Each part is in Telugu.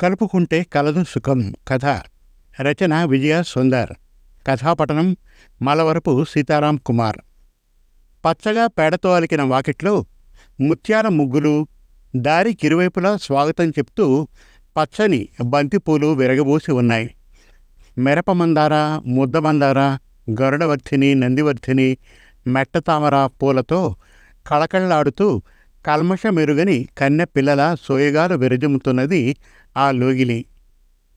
కలుపుకుంటే కలదు సుఖం. కథ. రచన విజయ సుందర్. కథాపఠనం మలవరపు సీతారాం కుమార్. పచ్చగా పేడతో అలికిన వాకిట్లో ముత్యాల ముగ్గులు దారికి ఇరువైపులా స్వాగతం చెప్తూ పచ్చని బంతిపూలు విరగబూసి ఉన్నాయి. మిరపమందార ముద్దమందార గరుడవర్ధిని నందివర్ధిని మెట్టతామర పూలతో కళకళలాడుతూ కల్మష మెరుగని కన్నె పిల్లల సోయగాలు విరజుముతున్నది ఆ లోగిలి.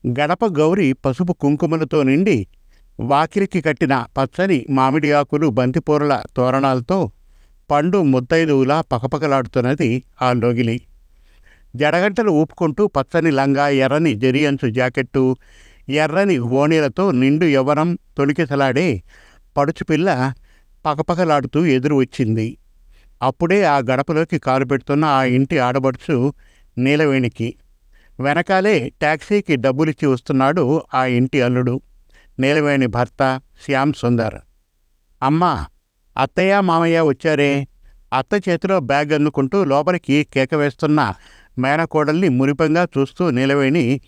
గడప గౌరి పసుపు కుంకుమలతో నిండి వాకిలికి కట్టిన పచ్చని మామిడి ఆకులు బంతిపూరల తోరణాలతో పండు ముత్తైదువులా పకపకలాడుతున్నది ఆ లోగిలి. జడగంటలు ఊపుకుంటూ పచ్చని లంగా ఎర్రని జరియంచు జాకెట్టు ఎర్రని ఓణీలతో నిండు యవ్వనం తొణికిసలాడే పడుచుపిల్ల పకపకలాడుతూ ఎదురు వచ్చింది. అప్పుడే ఆ గడపలోకి కారు పెడుతున్న ఆ ఇంటి ఆడబడుచు నీలవేణికి. వెనకాలే ట్యాక్సీకి డబ్బులిచ్చి వస్తున్నాడు ఆ ఇంటి అల్లుడు. నీలవేణి భర్త శ్యామ్ సుందర్. అమ్మా అత్తయ్య మామయ్య వచ్చారే? అత్త చేతిలో బ్యాగ్ అందుకుంటూ లోపలికి కేక వేస్తున్న మేనకోడల్ని మురిపంగా చూస్తూ నిలవేణి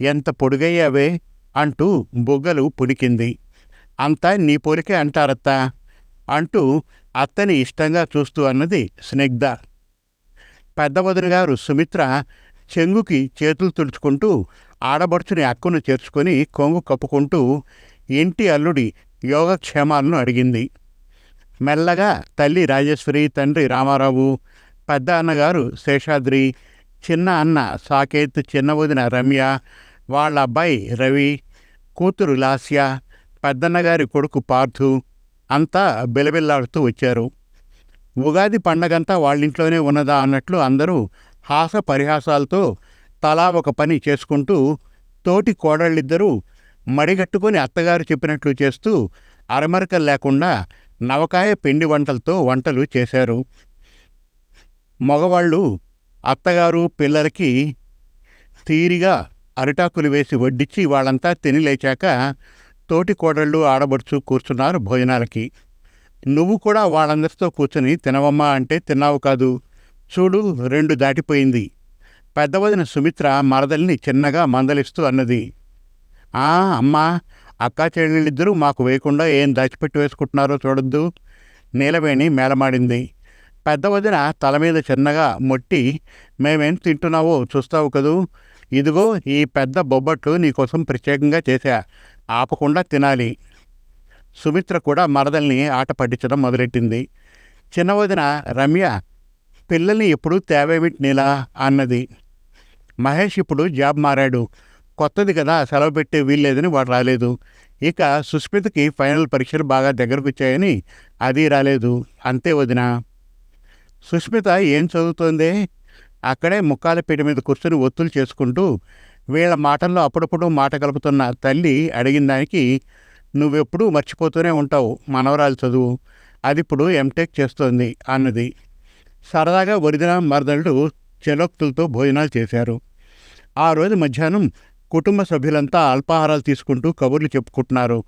ఎంత పొడుగయ్యావే అంటూ బుగ్గలు పుడికింది అంతా నీ పోలికే అంటారత్తా అంటూ అత్తని ఇష్టంగా చూస్తూ అన్నది స్నిగ్ధ. పెద్ద వదిన గారు సుమిత్ర చెంగుకి చేతులు తుడుచుకుంటూ ఆడబడుచుని అక్కును చేర్చుకొని కొంగు కప్పుకుంటూ ఇంటి అల్లుడి యోగక్షేమాలను అడిగింది. మెల్లగా తల్లి రాజేశ్వరి తండ్రి రామారావు పెద్ద అన్నగారు శేషాద్రి చిన్న అన్న సాకేత్ చిన్న వదిన రమ్య వాళ్ళ అబ్బాయి రవి కూతురు లాస్య పెద్దన్నగారి కొడుకు పార్థు అంతా బిలబిల్లాడుతూ వచ్చారు. ఉగాది పండగంతా వాళ్ళింట్లోనే ఉన్నదా అన్నట్లు అందరూ హాస పరిహాసాలతో తలా ఒక పని చేసుకుంటూ తోటి కోడళ్ళిద్దరూ మడిగట్టుకొని అత్తగారు చెప్పినట్లు చేస్తూ అరమరకలు లేకుండా నవకాయ పిండి వంటలతో వంటలు చేశారు. మగవాళ్ళు అత్తగారు పిల్లలకి తీరిగా అరిటాకులు వేసి వడ్డించి వాళ్ళంతా తిని లేచాక తోటి కోడళ్ళు ఆడబడుచు కూర్చున్నారు భోజనాలకి. నువ్వు కూడా వాళ్ళందరితో కూర్చుని తినవమ్మా అంటే తిన్నావు కాదు. చూడు రెండు దాటిపోయింది. పెద్దవదిన సుమిత్ర మరదల్ని చిన్నగా మందలిస్తూ అన్నది. ఆ అమ్మా అక్కా చెల్లెళ్ళిద్దరూ మాకు వేయకుండా ఏం దాచిపెట్టి వేసుకుంటున్నారో చూడొద్దు. నీలవేణి మేలమాడింది. పెద్దవదిన తల మీద చిన్నగా మొట్టి మేమేం తింటున్నావో చూస్తావు కదూ. ఇదిగో ఈ పెద్ద బొబ్బట్లు నీకోసం ప్రత్యేకంగా చేశా. ఆపకుండా తినాలి. సుమిత్ర కూడా మరదల్ని ఆట పట్టించడం మొదలెట్టింది. చిన్నవదిన రమ్య పిల్లల్ని ఎప్పుడు తేవేమిటి అన్నది. మహేష్ ఇప్పుడు జాబ్ మారాడు. కొత్తది కదా సెలవు పెట్టే వీల్లేదని వాడు రాలేదు. ఇక సుస్మితకి ఫైనల్ పరీక్షలు బాగా దగ్గరకు వచ్చాయని అది రాలేదు. అంతే వదిన. సుస్మిత ఏం చదువుతోందే? అక్కడే ముక్కాల పీట మీద కూర్చొని ఒత్తులు చేసుకుంటూ వీళ్ళ మాటల్లో అప్పుడప్పుడు మాట కలుపుతున్న తల్లి అడిగిన దానికి నువ్వెప్పుడూ మర్చిపోతూనే ఉంటావు మనవరాలు చదువు. అది ఇప్పుడు ఎంటెక్ చేస్తోంది అన్నది. సరదాగా వరిదిన మరదళ్ళు చెలోక్తులతో భోజనాలు చేశారు. ఆ రోజు మధ్యాహ్నం కుటుంబ సభ్యులంతా అల్పాహారాలు తీసుకుంటూ కబుర్లు చెప్పుకుంటున్నారు.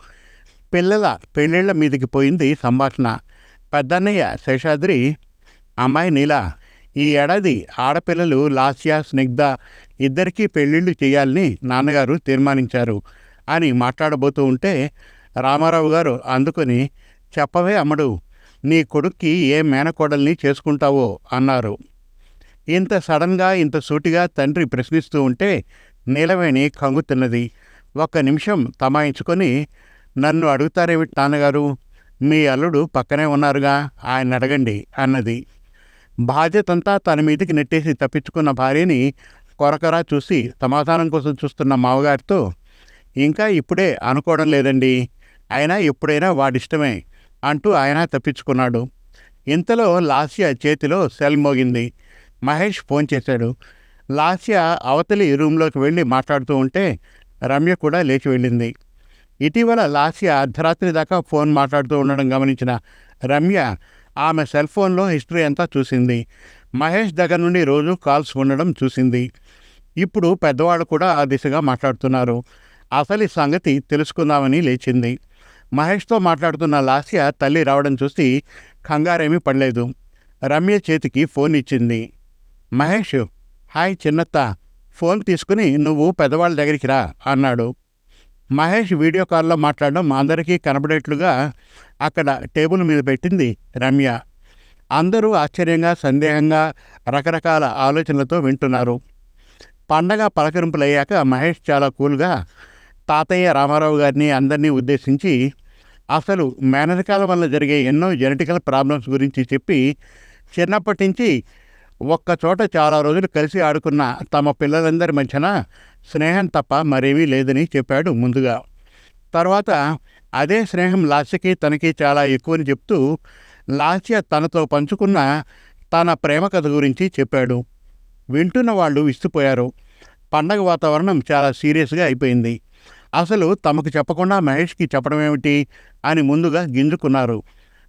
పిల్లల పెళ్ళిళ్ళ మీదకి పోయింది సంభాషణ. పెద్దన్నయ్య శేషాద్రి అమ్మాయి నీలా ఈ ఏడాది ఆడపిల్లలు లాస్య స్నిగ్ధ ఇద్దరికీ పెళ్ళిళ్ళు చేయాలని నాన్నగారు తీర్మానించారు అని మాట్లాడబోతూ ఉంటే రామారావు గారు అందుకొని చెప్పవే అమ్మడు నీ కొడుక్కి ఏ మేనకోడల్ని చేసుకుంటావో అన్నారు. ఇంత సడన్గా ఇంత సూటిగా తండ్రి ప్రశ్నిస్తూ ఉంటే నీలవేణి కంగుతున్నది ఒక్క నిమిషం తమాయించుకొని నన్ను అడుగుతారేమిటి నాన్నగారు? మీ అల్లుడు పక్కనే ఉన్నారుగా ఆయన అడగండి అన్నది. బాధ్యతంతా తన మీదికి నెట్టేసి తప్పించుకున్న భార్యని కొరకరా చూసి సమాధానం కోసం చూస్తున్న మామగారితో ఇంకా ఇప్పుడే అనుకోవడం లేదండి. అయినా ఎప్పుడైనా వాడిష్టమే. అంటూ ఆయన తప్పించుకున్నాడు. ఇంతలో లాస్య చేతిలో సెల్ మోగింది. మహేష్ ఫోన్ చేశాడు. లాస్య అవతలి రూమ్లోకి వెళ్ళి మాట్లాడుతూ ఉంటే రమ్య కూడా లేచి వెళ్ళింది. ఇటీవల లాస్య అర్ధరాత్రి దాకా ఫోన్ మాట్లాడుతూ ఉండడం గమనించిన రమ్య ఆమె సెల్ ఫోన్లో హిస్టరీ అంతా చూసింది. మహేష్ దగ్గర నుండి రోజు కాల్స్ ఉండడం చూసింది. ఇప్పుడు పెద్దవాళ్ళు కూడా ఆ దిశగా మాట్లాడుతున్నారు. అసలు సంగతి తెలుసుకుందామని లేచింది. మహేష్తో మాట్లాడుతున్న లాస్య తల్లి రావడం చూసి కంగారేమీ పడలేదు. రమ్య చేతికి ఫోన్ ఇచ్చింది. మహేష్ హాయ్ చిన్నత్త ఫోన్ తీసుకుని నువ్వు పెద్దవాళ్ళ దగ్గరికి రా అన్నాడు. మహేష్ వీడియో కాల్లో మాట్లాడడం అందరికీ కనబడేట్లుగా అక్కడ టేబుల్ మీద పెట్టింది రమ్య. అందరూ ఆశ్చర్యంగా సందేహంగా రకరకాల ఆలోచనలతో వింటున్నారు. పండగ పలకరింపులయ్యాక మహేష్ చాలా కూల్గా తాతయ్య రామారావు గారిని అందరినీ ఉద్దేశించి అసలు మేనరికాల వల్ల జరిగే ఎన్నో జెనెటికల్ ప్రాబ్లమ్స్ గురించి చెప్పి చిన్నప్పటి నుంచి ఒక్క చోట చాలా రోజులు కలిసి ఆడుకున్న తమ పిల్లలందరి మధ్యన స్నేహం తప్ప మరేమీ లేదని చెప్పాడు ముందుగా. తర్వాత అదే స్నేహం లాస్యకి తనకి చాలా ఎక్కువని చెప్తూ లాస్య తనతో పంచుకున్న తన ప్రేమ కథ గురించి చెప్పాడు. వింటున్న వాళ్ళు విస్తుపోయారు. పండగ వాతావరణం చాలా సీరియస్గా అయిపోయింది. అసలు తమకు చెప్పకుండా మహేష్కి చెప్పడం ఏమిటి అని ముందుగా గింజుకున్నారు.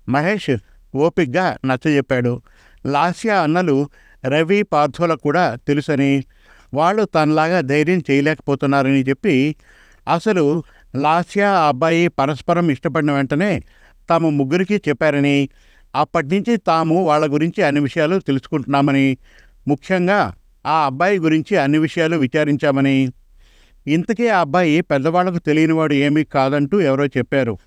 మహేష్ ఓపిగ్గా నచ్చజెప్పాడు. లాస్య అన్నలు రవి పార్థులకు కూడా తెలుసని. వాళ్ళు తనలాగా ధైర్యం చేయలేకపోతున్నారని చెప్పి అసలు లాస్య ఆ అబ్బాయి పరస్పరం ఇష్టపడిన వెంటనే తాము ముగ్గురికి చెప్పారని. అప్పటి నుంచి తాము వాళ్ళ గురించి అన్ని విషయాలు తెలుసుకుంటున్నామని. ముఖ్యంగా ఆ అబ్బాయి గురించి అన్ని విషయాలు విచారించామని. ఇంతకీ ఆ అబ్బాయి పెద్దవాళ్ళకు తెలియనివాడు ఏమీ కాదంటూ ఎవరో చెప్పారు.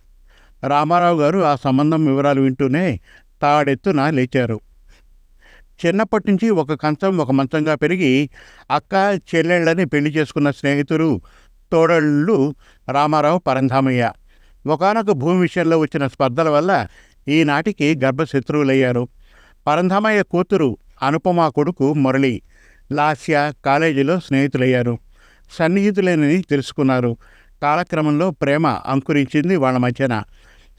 రామారావు గారు ఆ సంబంధం వివరాలు వింటూనే తాడెత్తున లేచారు. చిన్నప్పటి నుంచి ఒక కంచం ఒక మంచంగా పెరిగి అక్క చెల్లెళ్ళని పెళ్ళి చేసుకున్న స్నేహితులు తోడళ్ళు రామారావు పరంధామయ్య. ఒకనొక భూమి విషయంలో వచ్చిన స్పర్ధల వల్ల ఈనాటికి గర్భశత్రువులయ్యారు. పరంధామయ్య కూతురు అనుపమ కొడుకు మురళి లాస్య కాలేజీలో స్నేహితులయ్యారు. సన్నిహితులేనని తెలుసుకున్నారు. కాలక్రమంలో ప్రేమ అంకురించింది వాళ్ళ మధ్యన.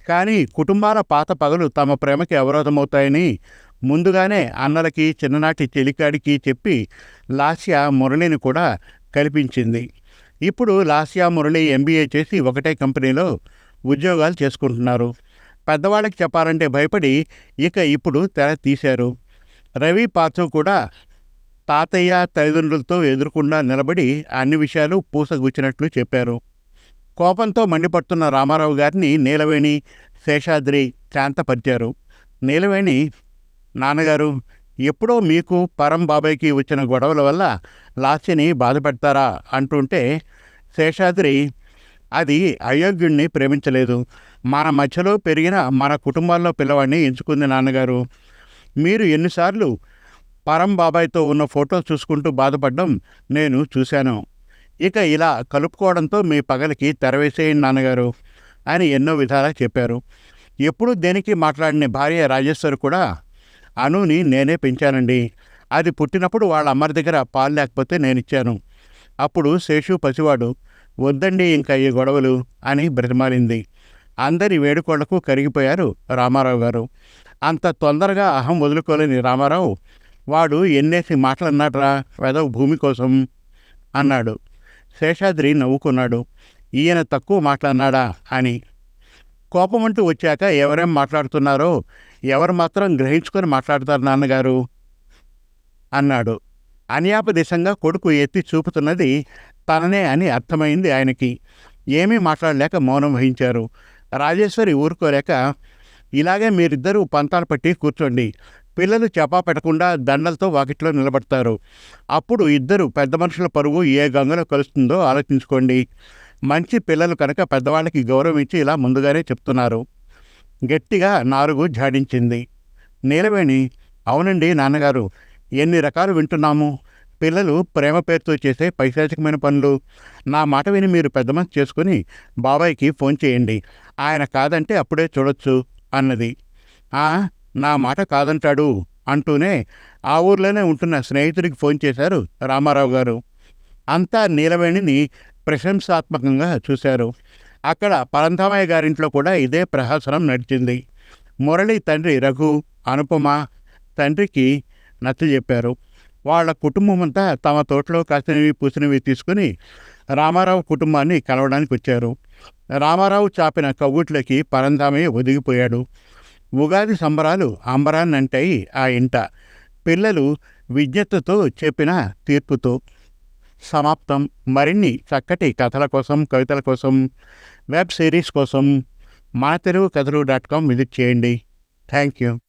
కానీ కుటుంబాల పాత పగలు తమ ప్రేమకి అవరోధమవుతాయని ముందుగానే అన్నలకి చిన్ననాటి చెలికాడికి చెప్పి లాస్య మురళిని కూడా కల్పించింది. ఇప్పుడు లాస్య మురళి ఎంబీఏ చేసి ఒకటే కంపెనీలో ఉద్యోగాలు చేసుకుంటున్నారు. పెద్దవాళ్ళకి చెప్పాలంటే భయపడి ఇక ఇప్పుడు తెర తీశారు. రవి పార్థు కూడా తాతయ్య తల్లిదండ్రులతో ఎదురుకుండా నిలబడి అన్ని విషయాలు పూసగుచ్చినట్లు చెప్పారు. కోపంతో మండిపడుతున్న రామారావు గారిని నీలవేణి శేషాద్రి శాంతపరిచారు నీలవేణి నాన్నగారు ఎప్పుడో మీకు పరం బాబాయ్కి వచ్చిన గొడవల వల్ల లాస్యని బాధపెడతారా? అంటుంటే శేషాద్రి అది అయోగ్యుణ్ణి ప్రేమించలేదు. మన మధ్యలో పెరిగిన మన కుటుంబాల్లో పిల్లవాడిని ఎంచుకుంది నాన్నగారు. మీరు ఎన్నిసార్లు పరం బాబాయ్తో ఉన్న ఫోటో చూసుకుంటూ బాధపడడం నేను చూశాను. ఇక ఇలా కలుపుకోవడంతో మీ పగలకి తెరవేసేయండి నాన్నగారు అని ఎన్నో విధాలా చెప్పారు. ఎప్పుడు దేనికి మాట్లాడిన భార్య రాజేశ్వర్ కూడా అనుని నేనే పెంచానండి. అది పుట్టినప్పుడు వాళ్ళ అమ్మరి దగ్గర పాలు లేకపోతే నేను ఇచ్చాను అప్పుడు శేషు పసివాడు వద్దండి ఇంకా ఈ గొడవలు అని బ్రతిమాలింది. అందరి వేడుకోళ్ళకు కరిగిపోయారు రామారావు గారు. అంత తొందరగా అహం వదులుకోలేని రామారావు వాడు ఎన్నేసి మాటలన్నాడ్రా? వెదవ భూమి కోసం అన్నాడు. శేషాద్రి నవ్వుకున్నాడు. ఈయన తక్కువ మాట్లాడినాడా అని. కోపమంటూ వచ్చాక ఎవరేం మాట్లాడుతున్నారో ఎవరు మాత్రం గ్రహించుకొని మాట్లాడతారు నాన్నగారు అన్నాడు. అన్యాపదేశంగా కొడుకు ఎత్తి చూపుతున్నది తననే అని అర్థమైంది ఆయనకి. ఏమీ మాట్లాడలేక మౌనం వహించారు. రాజేశ్వరి ఊరుకోలేక ఇలాగే మీరిద్దరూ పంతాలు పట్టి కూర్చోండి. పిల్లలు చెప్పా పెట్టకుండా దండలతో వాకిట్లో నిలబడతారు. అప్పుడు ఇద్దరు పెద్ద మనుషుల పరువు ఏ గంగలో కలుస్తుందో ఆలోచించుకోండి. మంచి పిల్లలు కనుక పెద్దవాళ్ళకి గౌరవం ఇచ్చి ఇలా ముందుగానే చెప్తున్నారు. గట్టిగా నారుగు జాడించింది. నీలవేణి అవునండి నాన్నగారు ఎన్ని రకాలు వింటున్నాము. పిల్లలు ప్రేమ పేరుతో చేసే పైశాచికమైన పనులు. నా మాట విని మీరు పెద్ద మనసు చేసుకుని బాబాయ్కి ఫోన్ చేయండి. ఆయన కాదంటే అప్పుడే చూడొచ్చు అన్నది. నా మాట కాదంటాడు అంటూనే ఆ ఊర్లోనే ఉంటున్న స్నేహితుడికి ఫోన్ చేశారు రామారావు గారు. అంతా నీలవేణిని ప్రశంసాత్మకంగా చూశారు. అక్కడ పరంధామయ్య గారింట్లో కూడా ఇదే ప్రహసనం నడిచింది. మురళి తండ్రి రఘు అనుపమ తండ్రికి నచ్చజెప్పారు వాళ్ళ కుటుంబం అంతా తమ తోటలో కాసినవి పూసినవి తీసుకుని రామారావు కుటుంబాన్ని కలవడానికి వచ్చారు. రామారావు చాపిన కవ్వుట్లకి పరంధామయ్య ఒదిగిపోయాడు. ఉగాది సంబరాలు అంబరాన్నంటాయి ఆ ఇంట. పిల్లలు విజ్ఞతతో చెప్పిన తీర్పుతో సమాప్తం. మరిన్ని చక్కటి కథల కోసం కవితల కోసం వెబ్ సిరీస్ కోసం మా తెలుగు కథలు డాట్ కామ్ విజిట్ చేయండి. Thank you.